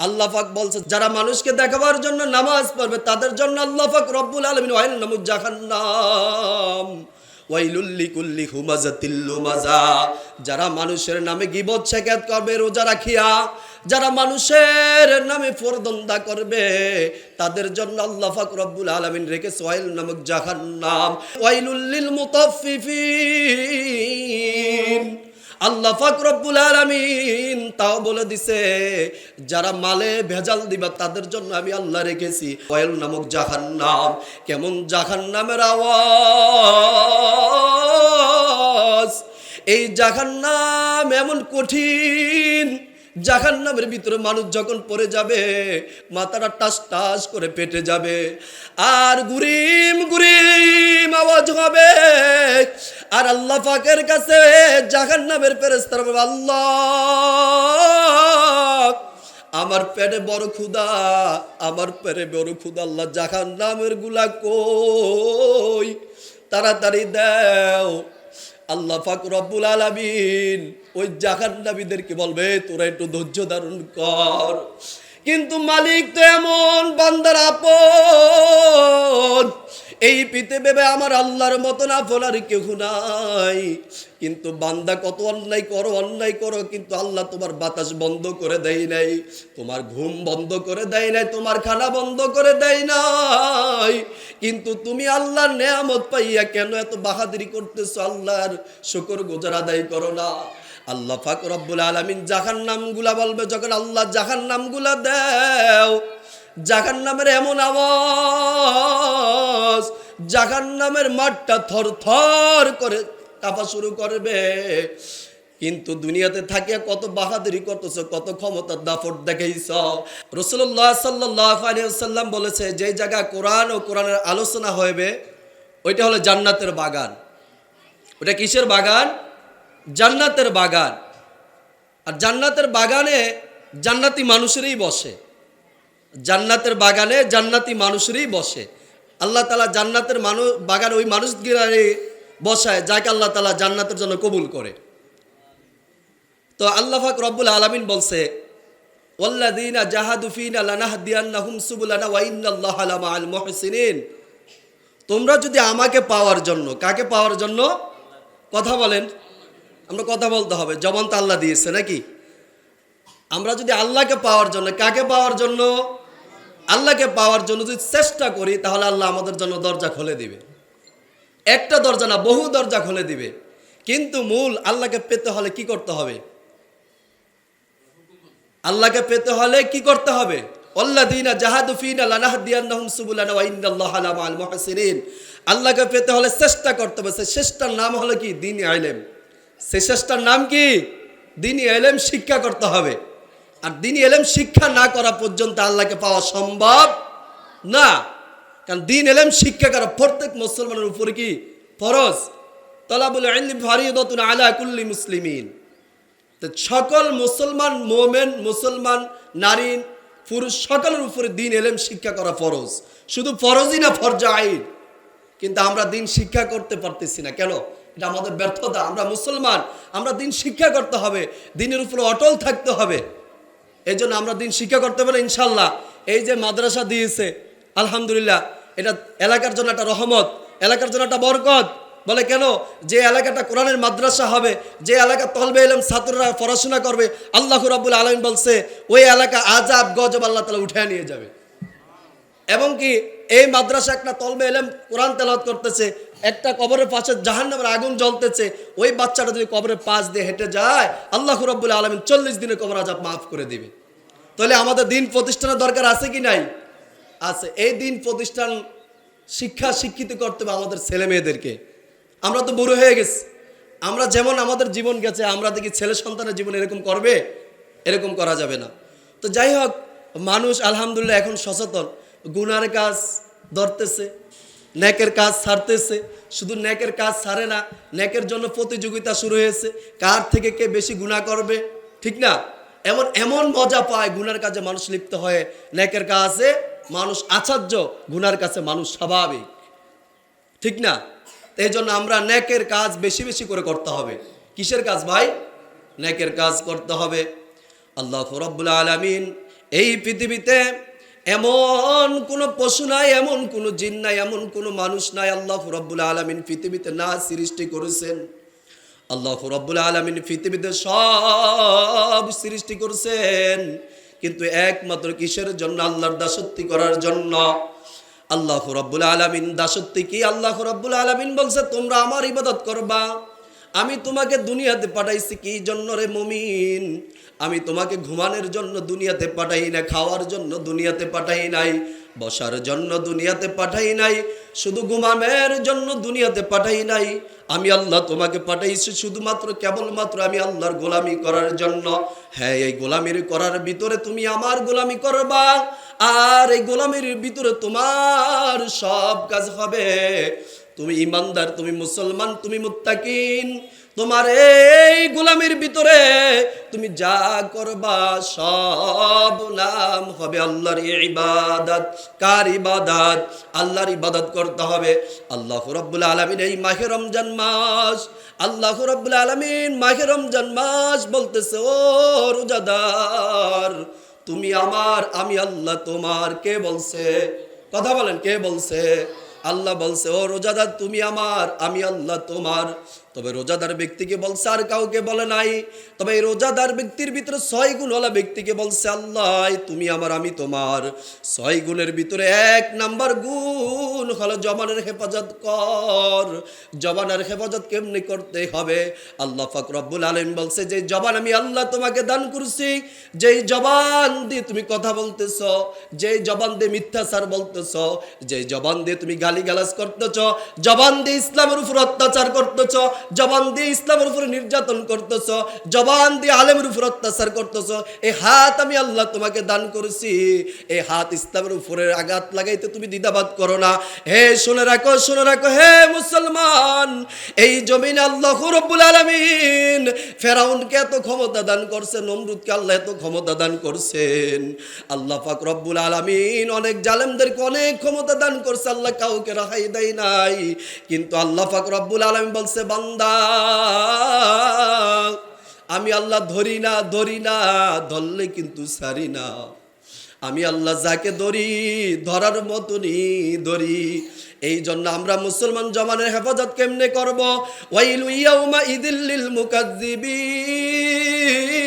আল্লাহ পাক বলছে, যারা মানুষকে দেখাবার জন্য নামাজ পড়বে, তাদের জন্য আল্লাহ পাক রব্বুল আলমিন ওয়াইল নামুজ জাহান্নাম। ওয়াইলুল্লি কুল্লি হুমাজাতিল লুমাজা। যারা মানুষের নামে গিবত শেখাত করবে, রোজা রাখিয়া, যারা মানুষের নামে ফোরদন্দা করবে, তাদের জন্য আল্লাহ পাক রব্বুল আলামিন রেখেছে ওয়াইল নামক জাহান্নাম। ওয়াইলুল্লিল মুতাফফিফিন। আল্লাহ ফাকরবুল আলমিন তাও বলে দিছে, যারা মালে ভেজাল দিবা তাদের জন্য আমি আল্লাহ রেখেছি। কয়েল নামক জাহান নাম কেমন জাহান নামের আওয়াজ। এই জাহান নাম এমন কঠিন জাহান্নামের ভিতরে মানুষ যখন পড়ে যাবে মাথাটা টাস টাস করে পেটে যাবে। আর গুরিম গুরিম আওয়াজ হবে। আর আল্লাহ পাকের কাছে জাহান্নামের ফেরেস্তার বলবে, আল্লাহ আমার পেটে বড় ক্ষুদা আমার পেটে বড় ক্ষুদা আল্লাহ জাহান নামেরগুলা কই? তাড়াতাড়ি দেও। আল্লাহ ফাক রব্বুল আলামিন ওই জাহান্নাবীদেরকে বলবে তোরা একটু ধৈর্য ধারণ কর। কিন্তু মালিক তো এমন বান্দার আপন। এই পৃথিবীতে আমার আল্লাহর মতন আপন আর কেউ নাই। কিন্তু বান্দা কত অন্যায় করো অন্যায় করো, কিন্তু আল্লাহ তোমার বাতাস বন্ধ করে দেয় নাই। তোমার ঘুম বন্ধ করে দেয় নাই, তোমার খানা বন্ধ করে দেয় নাই। কিন্তু তুমি আল্লাহর নেয়ামত পাইয়া কেন এত বাহাদুরি করতেছো? আল্লাহর শুকর গোজার আদায় করো না। আল্লাহ ফাক রব্বুল আলামিন জাহান নামগুলা বলবে, যখন আল্লাহ জাহান নামগুলা দেও জাহান নামের এমন আওয়াজ জাহান নামের মাঠটা থর থর করে কাঁপা শুরু করবে। কিন্তু দুনিয়াতে থাকিয়া কত বাহাদুরি করতেছ, কত ক্ষমতার দাফট দেখাইছ। রসুল্লাহ সাল্লাহ আলিয়াল্লাম বলেছে, যে জায়গায় কোরআন ও কোরআনের আলোচনা হইবে, ওইটা হলো জান্নাতের বাগান। ওটা কিসের বাগান? জান্নাতের বাগান। আর জান্নাতের বাগানে জান্নাতি মানুষেরই বসে। জান্নাতের বাগানে জান্নাতি মানুষেরই বসে। আল্লাহ তালা জান্নাতের মানুষ বাগানে ওই মানুষগুলারই বসায়, যাকে আল্লাহ তালা জান্নাতের জন্য কবুল করে। তো আল্লাহ ফাক রব্বুল আলমিন বলছে জাহাদুফিনা মুহসিনিন। তোমরা যদি আমাকে পাওয়ার জন্য, কাকে পাওয়ার জন্য? কথা বলেন। আমরা কথা বলতে হবে, জবান তো আল্লাহ দিয়েছে নাকি? আমরা যদি আল্লাহকে পাওয়ার জন্য, কাকে পাওয়ার জন্য? আল্লাহকে পাওয়ার জন্য যদি চেষ্টা করি, তাহলে আল্লাহ আমাদের জন্য দরজা খুলে দিবে। একটা দরজা না, বহু দরজা খুলে দিবে। কিন্তু মূল আল্লাহকে পেতে হলে কি করতে হবে? আল্লাহকে পেতে হলে কি করতে হবে? আল্লাহকে পেতে হলে চেষ্টা করতে হবে। সেই চেষ্টার নাম হলো কি? দিন ইলম সেই চেষ্টার নাম কি? দিন এলেম শিক্ষা করতে হবে। আর দিন এলেম শিক্ষা না করা পর্যন্ত আল্লাহকে পাওয়া সম্ভব না। কারণ দিন এলেম শিক্ষা করা প্রত্যেক মুসলমানের উপরে কি? ফরজ। তলাবুল ইলম ফারিদাতুন আলা কুল্লি মুসলিমিন। তো সকল মুসলমান, মোমেন, মুসলমান, নারী, পুরুষ, সকলের উপরে দিন এলেম শিক্ষা করা ফরজ। শুধু ফরজই না, ফরজা আইন। কিন্তু আমরা দিন শিক্ষা করতে পারতেছি না। কেন? এটা আমাদের ব্যর্থতা, আমরা মুসলমান, আমরা দিন শিক্ষা করতে হবে, দিনের উপরে অটল থাকতে হবে। এই জন্য আমরা দিন শিক্ষা করতে পারি ইনশাল্লাহ। এই যে মাদ্রাসা দিয়েছে, আলহামদুলিল্লাহ, এটা এলাকার জন্য একটা রহমত, এলাকার জন্য একটা বরকত। বলে কেন? যে এলাকাটা কোরআনের মাদ্রাসা হবে, যে এলাকা তলবে এলাম ছাত্ররা পড়াশোনা করবে, আল্লাহ রাবুল আলম বলছে, ওই এলাকা আজাব গজব আল্লাহ তালা উঠে নিয়ে যাবে। এবং কি এই মাদ্রাসা একটা তলবে এলেম কোরআন তেলাওয়াত করতেছে, একটা কবরের পাশে জাহান্নামের আগুন জ্বলতেছে, ওই বাচ্চাটা যদি কবরের পাশ দিয়ে হেঁটে যায়, আল্লাহ রব্বুল আলমিন চল্লিশ দিনে কবর আজাব মাফ করে দিবে। তাহলে আমাদের দিন প্রতিষ্ঠানের দরকার আছে কি নাই? আছে। এই দিন প্রতিষ্ঠান শিক্ষা শিক্ষিত করতে হবে আমাদের ছেলে মেয়েদেরকে। আমরা তো বুড়ো হয়ে গেছি। আমরা যেমন আমাদের জীবন গেছে, আমরা দেখি ছেলে সন্তানের জীবন এরকম করবে, এরকম করা যাবে না। তো যাই হোক, মানুষ আলহামদুলিল্লাহ এখন সচেতন। গুনার কাজ ধরতেছে, ন্যাকের কাজ ছাড়তেছে। শুধু ন্যাকের কাজ ছাড়ে না, ন্যাকের জন্য প্রতিযোগিতা শুরু হয়েছে। কার থেকে কে বেশি গুণা করবে? ঠিক না? এমন এমন মজা পায় গুনার কাজে মানুষ লিপ্ত হয়ে। ন্যাকের কাজে মানুষ আচার্য গুনার কাছে মানুষ স্বাভাবিক। ঠিক না? এই জন্য আমরা ন্যাকের কাজ বেশি বেশি করে করতে হবে। কিসের কাজ ভাই? ন্যাকের কাজ করতে হবে। আল্লাহ রব্বুল আলমিন এই পৃথিবীতে এমন কোনো পশু নাই, এমন কোনো জিন নাই, এমন কোনো মানুষ নাই আল্লাহ রব্বুল আলমিন পৃথিবীতে না সৃষ্টি করেছেন। আল্লাহ রব্বুল আলমিন পৃথিবীতে সব সৃষ্টি করেছেন, কিন্তু একমাত্র কিসের জন্য? আল্লাহর দাসত্বি করার জন্য। আল্লাহ রব্বুল আলমিন দাসত্বি কি? আল্লাহ রব্বুল আলমিন বলছে, তোমরা আমার ইবাদত করবা। আমি তোমাকে দুনিয়াতে পাঠাইছি কি জন্য রে মুমিন? আমি তোমাকে ঘুমানোর জন্য দুনিয়াতে পাঠাই না খাওয়ার জন্য দুনিয়াতে পাঠাই নাই, বসার জন্য দুনিয়াতে পাঠাই নাই, শুধু ঘুমানোর জন্য দুনিয়াতে পাঠাই নাই। আমি আল্লাহ তোমাকে পাঠাইছি শুধুমাত্র, কেবলমাত্র আমি আল্লাহর গোলামি করার জন্য। হ্যাঁ এই গোলামির করার ভিতরে তুমি আমার গোলামি করবা, আর এই গোলামির ভিতরে তোমার সব কাজ হবে। তুমি ইমানদার, তুমি মুসলমান, তুমি মুত্তাকিন। তোমার এই গোলামির ভিতরে তুমি যা করবা সব নাম হবে আল্লাহর ইবাদত। কার ইবাদত? আল্লাহর ইবাদত করতে হবে। আল্লাহ রব্বুল আলমিন এই মাহে রমজান মাস, আল্লাহ রব্বুল আলমিন মাহে রমজান মাস বলতেছে, ও রোজাদার, তুমি আমার, আমি আল্লাহ তোমার, কে বলছে? কথা বলেন, কে বলছে? আল্লাহ বলছে ও রোজাদার তুমি আমার আমি আল্লাহ তোমার তবে রোজাদার ব্যক্তিকে বলছে, আর কাউকে বলে নাই। তবে এই রোজাদার ব্যক্তির ভিতরে ছয় গুণওয়ালা ব্যক্তিকে বলছে, আল্লাহ, তুমি আমার, আমি তোমার। ছয় গুণের ভিতরে এক নাম্বার গুণ হলো জবানের হেফাজত কর। জবানের হেফাজত কেমনি করতে হবে? আল্লাহ রব্বুল আলম বলছে, যে জবান আমি আল্লাহ তোমাকে দান করছি, যেই জবান দিয়ে তুমি কথা বলতেছ, যেই জবান দিয়ে মিথ্যাচার বলতেছ, যেই জবান দিয়ে তুমি গালিগালাজ করতেছ, জবান দিয়ে ইসলামের উপর অত্যাচার করতেছ জবান দিয়ে ইসলামের উপরে নির্যাতন করতেছ, জবান দিয়ে আলেমের উপর অত্যাচার করতেছ এই হাত আমি আল্লাহ তোমাকে দান করেছি। এই হাত ইসলামের উপরে আঘাত লাগাইতে তুমি দ্বিধাবাদ করো না। হে, শুনে রাখো শুনে রাখো, হে মুসলমান, এই জমিনে আল্লাহ রব্বুল আলমিন ফেরাউনকে এত ক্ষমতা দান করছে, নমরুদকে আল্লাহ এত ক্ষমতা দান করছেন। আল্লাহ পাক রব্বুল আলমিন অনেক জালেমদেরকে অনেক ক্ষমতা দান করছে, আল্লাহ কাউকে রাখাই দেয় নাই। কিন্তু আল্লাহ পাক রব্বুল আলমিন বলছে বান্দা। আমি আল্লাহ ধরি না ধরি না, ধরলে কিন্তু সারি না। আমি আল্লাহ যাকে ধরি, ধরার মতনই ধরি। এই জন্য আমরা মুসলমান জমানের হেফাজত কেমনে করব? ওয়াইলু ইয়াউমা ইদিল্লিল মুকাজ্জিবিন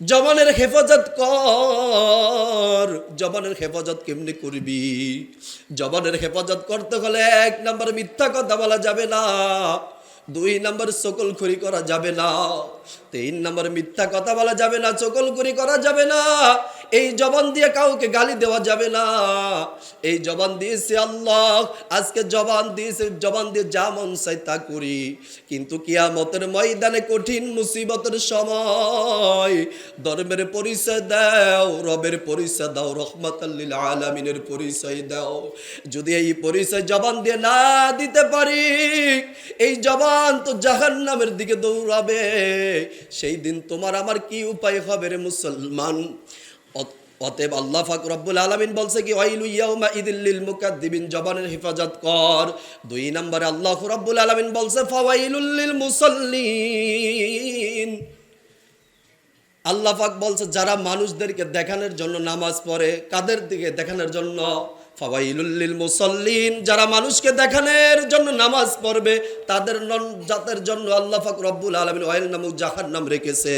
জবানের হেফাজত কর। জবানের হেফাজত কেমনি করবি? জবানের হেফাজত করতে হলে এক নম্বর মিথ্যা কথা বলা যাবে না। দুই নম্বর সকল খড়ি করা যাবে না। তিন নম্বর মিথ্যা কথা বলা যাবে না সকল খুরি করা যাবে না। এই জবান দিয়ে কাউকে গালি দেওয়া যাবে না। এই জবান দিয়েছে আল্লাহ। আজকে জবান দিয়েছে, জবান দিয়ে যা মন চাই তা করি। কিন্তু কিয়ামতের ময়দানে কঠিন মুসিবতের সময় ধর্মের পরিচয় দাও, রবের পরিচয় দাও রহমতাল্লিল আলামিনের পরিচয় দাও। যদি এই পরিচয় জবান দিয়ে না দিতে পারি, এই জবান তো জাহান্নামের দিকে দৌড়াবে। সেই দিন তোমার আমার কি উপায় হবে রে মুসলমান? অতএব আল্লাহ ফাকুর রব্বুল আলামিন বলছে কি, ওয়াইলু ইয়াউমা ইদিল্লিল মুকাদ্দিবিন জবানের হেফাজত কর। দুই নম্বরে আল্লাহ রব্বুল আলামিন বলছে, ফাওয়াইলুল লিল মুসাল্লিন আল্লাহ পাক বলছে, যারা মানুষদেরকে দেখানোর জন্য নামাজ পড়ে, কাদের দিকে দেখানোর জন্য? মুসল্লিন, যারা মানুষকে দেখানোর জন্য নামাজ পড়বে, তাদের জাতের জন্য আল্লাহ পাক রব্বুল আলামিন ওয়াইল নামক জাহার নাম রেখেছে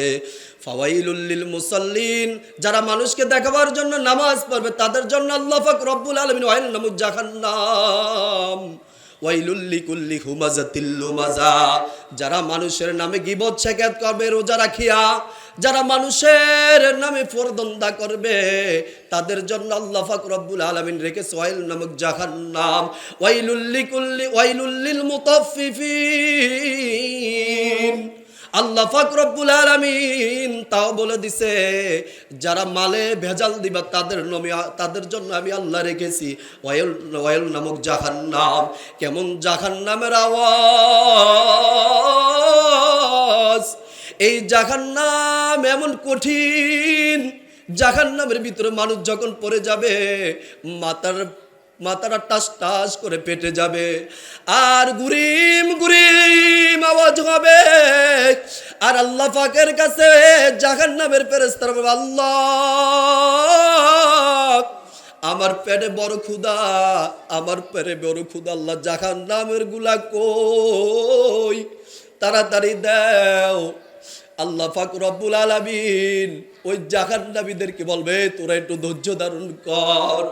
ফাওয়াইলুল্লিল মুসল্লিন, যারা মানুষকে দেখাবার জন্য নামাজ পড়বে, তাদের জন্য আল্লাহ পাক রব্বুল আলামিন ওয়াইল নামক জাহান্নাম। ওয়াইলুল্লি কুল্লি হুমাজাতিল লুমাজা, যারা মানুষের নামে গিবত শেখাত করবে, রোজা রাখিয়া যারা মানুষের নামে ফরদন্দা করবে, তাদের জন্য আল্লাহ ফাক রব্বুল আলামিন রেখেছে ওয়াইল নামক জাহান্নাম। ওয়াইলুল্লি কুল্লি ওয়াইলুল্লিল মুতাফফিফিন। আল্লাহ ফাক রব্বুল আলামিন তাও বলে দিছে, যারা মালে ভেজাল দিবা, তাদের নামে, তাদের জন্য আমি আল্লাহ রেখেছি ওয়াইল ওয়াইল নামক জাহান্নাম। কেমন জাহান্নামের আওয়াজ। এই জাহান্নাম এমন কঠিন, জাহান্নামের ভিতরে মানুষ যখন পড়ে যাবে, মাথার, মাথাটা টাস টাস করে পেটে যাবে। আর গুরিম গুরিম আওয়াজ হবে। আর আল্লাহ পাকের কাছে জাহান্নামের ফেরেশতারা বলবে, আল্লাহ, আমার পেটে বড় ক্ষুদা আমার পেটে বড় ক্ষুদা আল্লাহ জাহান নামেরগুলা কই? তাড়াতাড়ি দাও। আল্লাহ ফাক রব্বুল আলমিন ওই জাহান নাবিদেরকে বলবে, তোরা একটু ধৈর্য ধারণ কর।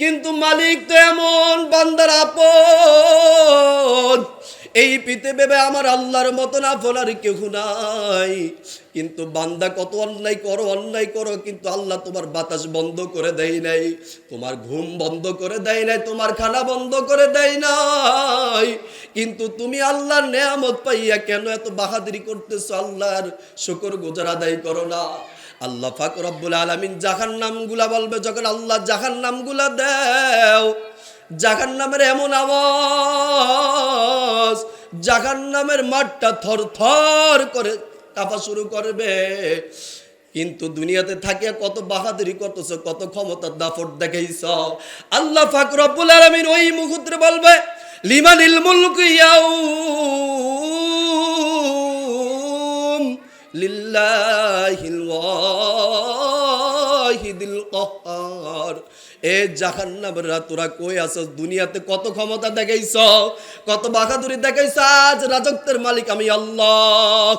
কিন্তু মালিক তো এমন বান্দার আপন। এই পিতে পৃথিবীতে আমার আল্লাহর মতন আপন আর কেউ নাই। কিন্তু বান্দা কত অন্যায় করো অন্যায় করো, কিন্তু আল্লাহ তোমার বাতাস বন্ধ করে দেয় নাই, তোমার ঘুম বন্ধ করে দেয় নাই, তোমার খানা বন্ধ করে দেয় নাই। কিন্তু তুমি আল্লাহর নেয়ামত পাইয়া কেন এত বাহাদুরি করতেছো? আল্লাহর শুকর গুজার আদায় করো না। আল্লাহ ফাক রব্বুল আলামিন জাহান নামগুলা বলবে, যখন আল্লাহ জাহান নামগুলা দেও জাহান নামের এমন আওয়াজ জাহান নামের মাঠটা থর থর করে কাঁপা শুরু করবে। কিন্তু দুনিয়াতে থাকিয়া কত বাহাদুরি করতেছ, কত ক্ষমতার দাফট দেখাইছ। আল্লাহ ফাক রব্বুল আলামিন ওই মুহূর্তে বলবে, লিমানিল মুলকু ইয়াউম লিল্লাহিল ওয়াহিদিল কহার। এ জাহান্নামরা তোরা কই আছস? দুনিয়াতে কত ক্ষমতা দেখাইছ? কত বাহাদুরি দেখাইছ? আজ রাজত্বের মালিক আমি আল্লাহ।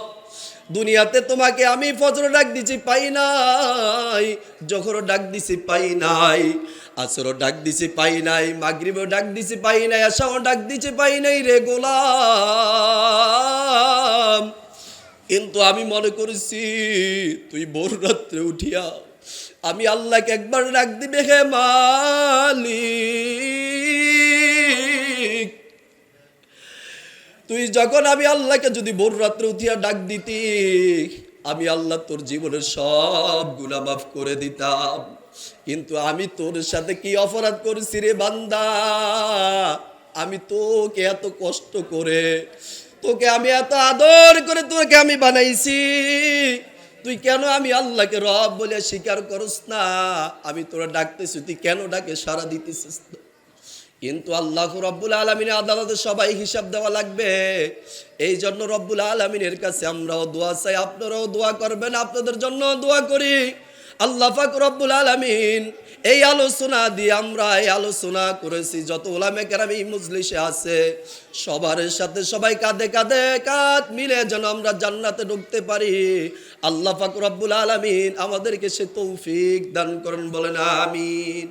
দুনিয়াতে তোমাকে আমি ফজর ডাক দিছি, পাই নাই। যখন ডাক দিছি, পাই নাই। আসরও ডাক দিছি, পাই নাই। মাগরিবও ডাক দিছি, পাই নাই। আশাও ডাক দিছি, পাই নাই রে গোলাম। কিন্তু আমি মনে করেছি, তুই ভোর রাত্রে উঠিয়া আমি আল্লাহকে একবার ডাক দিবে, হে মালিক। তুই যখন আমি আল্লাহকে যদি ভোর রাত্রে উঠিয়া ডাক দিতি, আমি আল্লাহ তোর জীবনের সব গুণা মাফ করে দিতাম। কিন্তু আমি তোর সাথে কি অপরাধ করেছি রে বান্দা? আমি তোকে এত কষ্ট করে, তোকে আমি এত আদর করে তোকে আমি বানাইছি। তুই কেন আমি আল্লাহকে রব বলে স্বীকার করস না? আমি তোরা ডাকতেছি, তুই কেন ডাকে সারা দিতেছিস? কিন্তু আল্লাহ রব্বুল আলমিনের আদালতে সবাই হিসাব দেওয়া লাগবে। এই জন্য রব্বুল আলমিনের কাছে আমরাও দোয়া চাই। আপনারাও দোয়া করবেন, আপনাদের জন্য দোয়া করি। আল্লাহ পাক রব্বুল আলমিন এই আলোচনা দিয়ে আমরা এই আলোচনা করেছি। যত ওলামে কেরামি মজলিসে আছে, সবার সাথে সবাই কাঁধে কাঁধে কাঁধ মিলে যেন আমরা জান্নাতে ঢুকতে পারি। আল্লাহ পাক রব্বুল আলমিন আমাদেরকে সে তৌফিক দান করেন, বলেন আমিন।